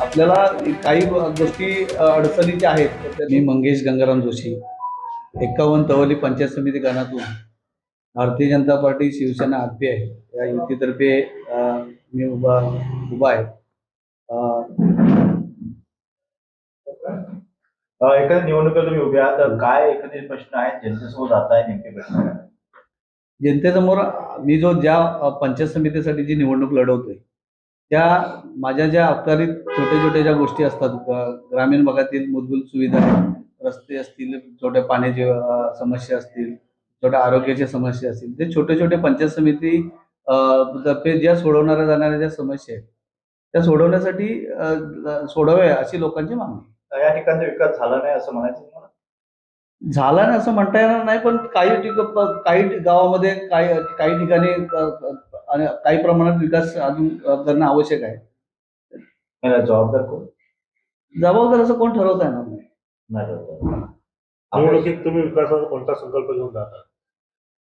आपल्याला काही गोष्टी अडचणीच्या आहेत. मी मंगेश गंगाराम जोशी एक्कावन्न तवली पंचायत समिती गणातून भारतीय जनता पार्टी शिवसेना आरपी आहे. या युतीतर्फे मी उभा उभा आहे. एखाद्या निवडणुकीला तुम्ही उभे आहात. तर काय एखादे प्रश्न आहेत जनतेसमोर जात आहे नेमके प्रश्न काय? जनतेसमोर मी जो ज्या पंचायत समितीसाठी जी निवडणूक लढवतोय त्या माझ्या ज्या अबकारीत छोट्या छोट्या ज्या गोष्टी असतात ग्रामीण भागातील मूलभूत सुविधा रस्ते असतील छोट्या पाण्याची समस्या असतील छोट्या आरोग्याच्या समस्या असतील. ते छोटे छोटे पंचायत समिती तर्फे ज्या सोडवणाऱ्या जाणाऱ्या ज्या समस्या आहेत त्या सोडवण्यासाठी अ, सोडाव्या अशी लोकांची मागणी या ठिकाणचा विकास झाला नाही असं म्हणायचं झाला नाही असं म्हणता येणार नाही पण काही काही गावामध्ये काही काही ठिकाणी आणि काही प्रमाणात विकास अजून करणं आवश्यक आहे. याला जबाबदार कोण? जबाबदार असं कोण ठरवता येणार नाही. निवडणुकीत तुम्ही विकासाचा कोणता संकल्प घेऊन जाता?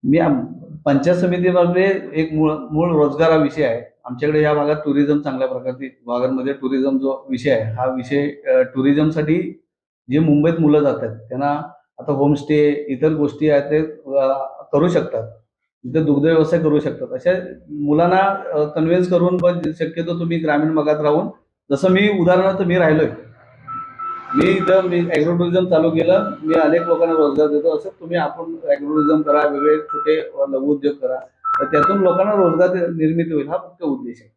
मी आम- पंचायत समितीमध्ये एक मूळ मूळ रोजगार हा विषय आहे. आमच्याकडे या भागात टुरिझम चांगल्या प्रकारचे भागांमध्ये टुरिझम जो विषय आहे हा विषय अ, टुरिझमसाठी जे मुंबईत मुलं जातात त्यांना आता होमस्टे इतर गोष्टी आहेत ते अ, करू शकतात. तिथे दुग्ध व्यवसाय करू शकतात. अशा मुलांना कन्व्हिन्स करून पण शक्यतो तुम्ही ग्रामीण भागात राहून जसं मी उदाहरणार्थ मी राहिलोय. मी इथं मी ॲग्रो टुरिझम चालू केलं. मी अनेक लोकांना रोजगार देतो. असं तुम्ही आपण ॲग्रो टुरिझम करा वेगळे छोटे लघु उद्योग करा. तर त्यातून लोकांना रोजगार निर्मिती होईल हा मुख्य उद्देश आहे.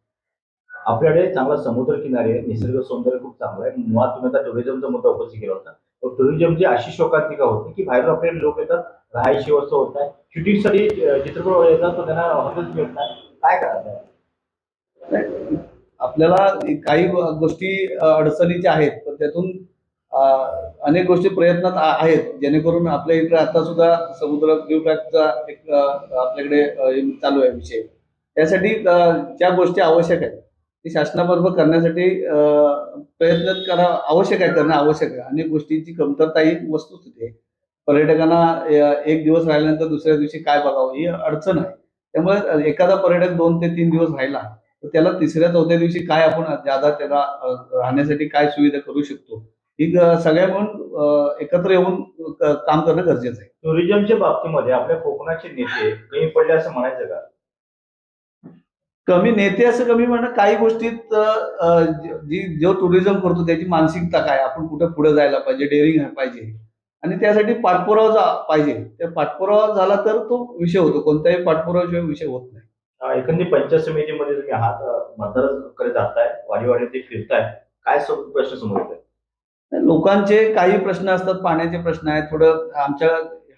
आपल्याकडे चांगला समुद्र किनारी आहे. निसर्ग सौंदर्य खूप चांगलं आहे. मुळात तुम्ही आता टुरिझमचा मुद्दा उपस्थित केला होता. टुरिझमची अशी शोकांतिका होती की बाहेरून आपल्याकडे लोक येतात राहायची व्यवस्था होत नाही. शूटिंगसाठी चित्रपट येतात तर त्यांना हॉटेल मिळत नाही काय करायचं आपल्याला काही गोष्टी अडचणीच्या आहेत पण त्यातून अनेक गोष्टी प्रयत्नात आहेत. जेणेकरून आपल्या इकडे आता सुद्धा समुद्र ब्ल्यू एक आपल्याकडे चालू आहे विषय. त्यासाठी ज्या गोष्टी आवश्यक आहेत ती शासनाबरोबर करण्यासाठी प्रयत्न करा आवश्यक आहे करणं आवश्यक आहे. अनेक गोष्टींची कमतरता ही वस्तुस्थिती आहे पर्यटकांना एक दिवस राहिल्यानंतर दुसऱ्या दिवशी काय बघावं ही अडचण आहे. त्यामुळे एखादा पर्यटक दोन ते तीन दिवस राहिला तर त्याला तिसऱ्या चौथ्या दिवशी काय आपण ज्यादा त्याला राहण्यासाठी काय सुविधा करू शकतो ही सगळ्या म्हणून एकत्र येऊन काम करणं गरजेचं आहे. टुरिझमच्या बाबतीमध्ये आपल्या कोकणाचे नेते कमी पडले असं म्हणायचं का? कमी नेते असं कमी म्हणणं काही गोष्टीत जी जो टुरिझम करतो त्याची मानसिकता काय? आपण कुठे पुढे जायला पाहिजे डेअरिंग पाहिजे. आणि त्यासाठी पाठपुरावा जा- पाहिजे. त्या पाठपुरावा झाला तर तो विषय होतो. कोणत्याही पाठपुराव्याशिवाय विषय होत नाही. एकंदरीत पंचायत समितीमध्ये तुम्ही आहात. अ, मतदाराकडे जाताय वाडी वाडी ते फिरताय. काय प्रश्न समोर येत लोकांचे काही प्रश्न असतात पाण्याचे प्रश्न आहेत. थोडं आमच्या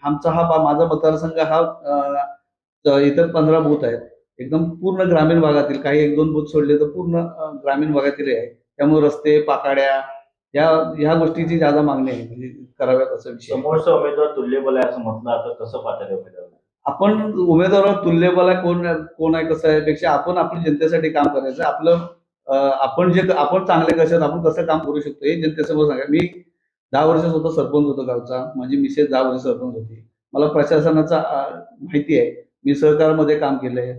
आमचा हा माझा मतदारसंघ हा इतर पंधरा बूथ आहेत. एकदम पूर्ण ग्रामीण भागातील काही एक दोन बूथ सोडले तर पूर्ण ग्रामीण भागातील आहे. त्यामुळे रस्ते पाकाड्या या ह्या गोष्टीची ज्यादा मागणी आहे. म्हणजे कराव्यात असं विषय. समोरचा उमेदवार तुल्यबल आहे असं म्हटलं आता कसं पाहता उमेदवार? आपण उमेदवारावर तुल्यबल आहे कोण कोण आहे कसं आहे पेक्षा आपण आपल्या जनतेसाठी काम करायचं. आपलं आपण जे आपण चांगले कसे आहेत आपण कसं काम करू शकतो हे जनतेसमोर सांगा. मी दहा वर्ष स्वतः सरपंच होतो गावचा. माझी मिसेस दहा वर्ष सरपंच होती. मला प्रशासनाचा माहिती आहे. मी सहकारमध्ये काम केलंय.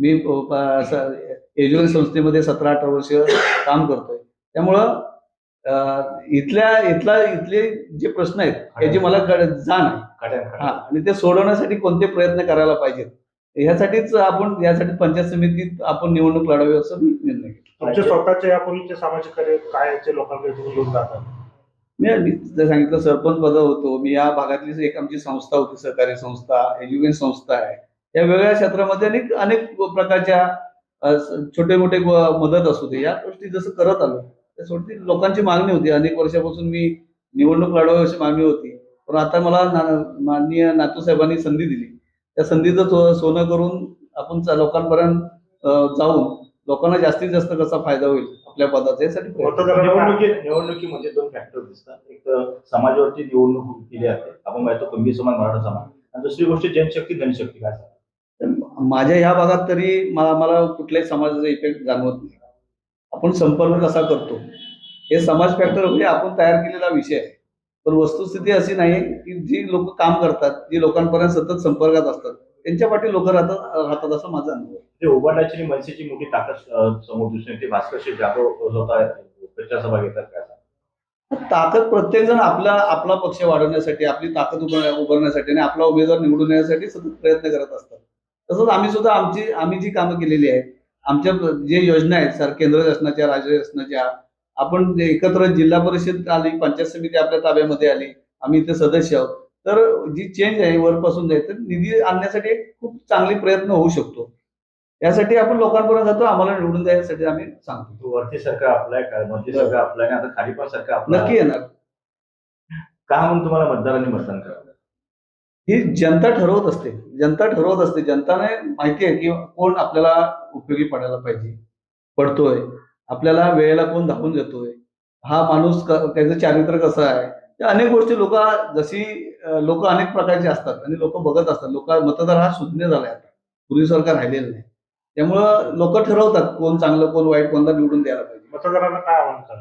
मी एज्युकेशन संस्थेमध्ये सतरा अठरा वर्ष काम करतोय. त्यामुळं इथल्या इथला इथले जे प्रश्न आहेत याची मला जाण आहे. हा आणि ते सोडवण्यासाठी कोणते प्रयत्न करायला पाहिजेत? ह्यासाठीच आपण यासाठी पंचायत समितीत आपण निवडणूक लढावी असं मी निर्णय घेतला. तुमचे स्वतःचे यापूर्वीचे सामाजिक कार्य काय लोकांकडे तुम्ही घेऊन जाता? मी मी जर सांगितलं सरपंच पद होतो. मी या भागातली एक आमची संस्था होती सहकारी संस्था एज्युकेशन संस्था आहे. या वेगळ्या क्षेत्रामध्ये अनेक अनेक प्रकारच्या छोटे मोठे मदत असू दे. या गोष्टी जसं करत आलो त्या शेवटी लोकांची मागणी होती. अनेक वर्षापासून मी निवडणूक लढवावी अशी मागणी होती. पण आता मला माननीय नातू साहेबांनी संधी दिली. त्या संधीचं सोनं करून आपण लोकांपर्यंत जाऊन लोकांना जास्तीत जास्त कसा फायदा होईल आपल्या पदाचा यासाठी प्रयत्न मतदारांना निवडणुकी निवडणुकीमध्ये दोन फॅक्टर दिसतात. एक तर समाजावरती निवडणूक केली जाते. आपण माहिती कुंभी समाज मराठा समाज. आणि दुसरी गोष्ट जनशक्ती धनशक्ती. काय? माझ्या ह्या भागात तरी मला मला कुठल्याही समाजाचा इफेक्ट जाणवत नाही. आपण संपर्क कसा करतो? हे समाज फॅक्टर म्हणजे आपण तयार केलेला विषय आहे. पण वस्तुस्थिती अशी नाही की जी लोक काम करतात जी लोकांपर्यंत सतत संपर्कात असतात त्यांच्या पाठी लोक राहतात राहतात असं माझा अनुभव आहे. ते उभारण्याची आणि मनसेची मोठी ताकद समोर दिसून येते. भास्कर जाधव स्वतः प्रचार सभा घेतात काय? ताकद प्रत्येक जण आपला आपला पक्ष वाढवण्यासाठी आपली ताकद उभार- उभारण्यासाठी आणि आपला उमेदवार निवडून येण्यासाठी सतत प्रयत्न करत असतात. तसंच आम्ही सुद्धा आमची आम्ही जी कामं केलेली आहेत आमच्या जे योजना आहेत सर केंद्र शासनाच्या राज्य शासनाच्या आपण एकत्र जिल्हा परिषद आली पंचायत समिती आपल्या ताब्यामध्ये आली आम्ही इथे सदस्य आहोत. तर जी चेंज आहे वरपासून जाईल तर निधी आणण्यासाठी एक खूप चांगले प्रयत्न होऊ शकतो. यासाठी आपण लोकांपर्यंत जातो आम्हाला निवडून द्यायसाठी आम्ही सांगतो. वरती सरकार आपलाय का? वरती सरकार आपलाय? आणि आता खाली पण सरकार आपलं नक्की येणार. का म्हणून तुम्हाला मतदारांनी मतदान करावं? ही जनता ठरवत असते. जनता ठरवत असते. जनताने माहिती आहे की कोण आपल्याला उपयोगी पडायला पाहिजे. पडतोय. आपल्याला वेळेला कोण धावून देतोय हा माणूस त्याचं चारित्र्य कसं आहे? या अनेक गोष्टी लोक जशी लोक अनेक प्रकारचे असतात आणि लोक बघत असतात. लोक मतदार हा शून्य झालाय आता. पूर्वीसारखा राहिलेला नाही. त्यामुळं लोक ठरवतात कोण चांगलं कोण वाईट कोणता निवडून द्यायला पाहिजे. मतदारांना काय आव्हान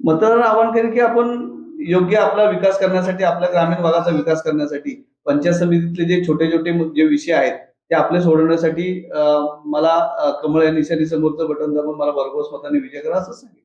मतदारांना आवाहन करेन की आपण योग्य आपला विकास करण्यासाठी आपल्या ग्रामीण भागाचा विकास करण्यासाठी पंचायत समितीतले जे छोटे छोटे जे विषय आहेत ते आपले सोडवण्यासाठी मला कमळ या निशाणी समोरचं बटन दाबून मला भरघोस मताने विजय करा असं सांगितलं.